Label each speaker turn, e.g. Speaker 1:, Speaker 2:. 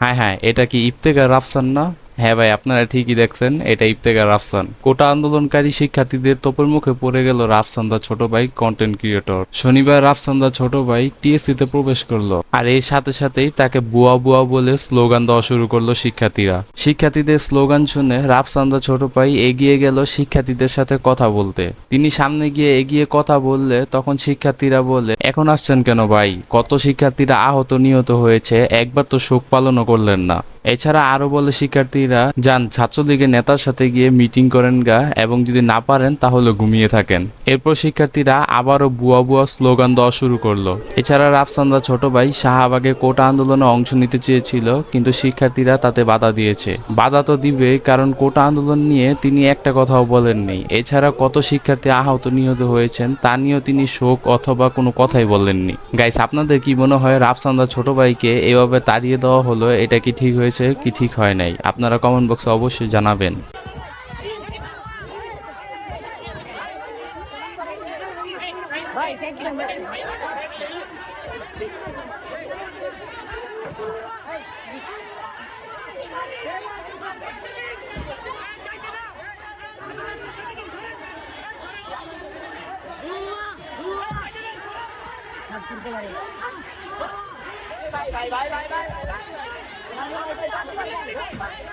Speaker 1: হ্যাঁ হ্যাঁ এটা কি ইফতেকার রাফসান না হ্যাঁ ভাই, আপনারা ঠিকই দেখছেন এটা ইফতেকার রাফসান। কোটা আন্দোলনকারী শিক্ষার্থীদের তোপের মুখে পড়ে গেল রাফসান্দা ছোট ভাই কন্টেন্ট ক্রিয়েটর শনিবার রাফসান্দা ছোট ভাই টিএসসি তে প্রবেশ করল। আর এর সাথে সাথেই তাকে বুয়া বুয়া বলে স্লোগান দেওয়া শুরু করল শিক্ষার্থীরা। শিক্ষার্থীদের স্লোগান শুনে রাফসান্দা ছোট ভাই এগিয়ে গেল শিক্ষার্থীদের সাথে কথা বলতে। তিনি সামনে গিয়ে এগিয়ে কথা বললে তখন শিক্ষার্থীরা বলে, এখন আসছেন কেন ভাই? কত শিক্ষার্থীরা আহত নিহত হয়েছে, একবার তো শোক পালনও করলেন না। এছাড়া আরও বলে শিক্ষার্থীরা যান, ছাত্রলীগের নেতার সাথে গিয়ে মিটিং করেন গা এবং যদি না পারেন তাহলে ঘুমিয়ে থাকেন। এরপর শিক্ষার্থীরা আবারও বুয়া বুয়া স্লোগান দেওয়া শুরু করল। এছাড়া রাফসান্দা ছোট ভাই শাহবাগে কোটা আন্দোলনে অংশ নিতে চেয়েছিল, কিন্তু শিক্ষার্থীরা তাতে বাধা দিয়েছে। বাধা তো দিবে, কারণ কোটা আন্দোলন নিয়ে তিনি একটা কথাও বলেননি। এছাড়া কত শিক্ষার্থী আহত নিহত হয়েছেন, তা নিয়েও তিনি শোক অথবা কোনো কথাই বলেননি। গাইস, আপনাদের কি মনে হয় রাফসান্দা ছোট ভাইকে এভাবে তাড়িয়ে দেওয়া হলো? এটা কি ঠিক হয়েছে, কি ঠিক হয় নাই? আপনারা আপনারা কমেন্ট বক্সে অবশ্যই জানাবেন Bye, bye, bye, bye, bye, bye.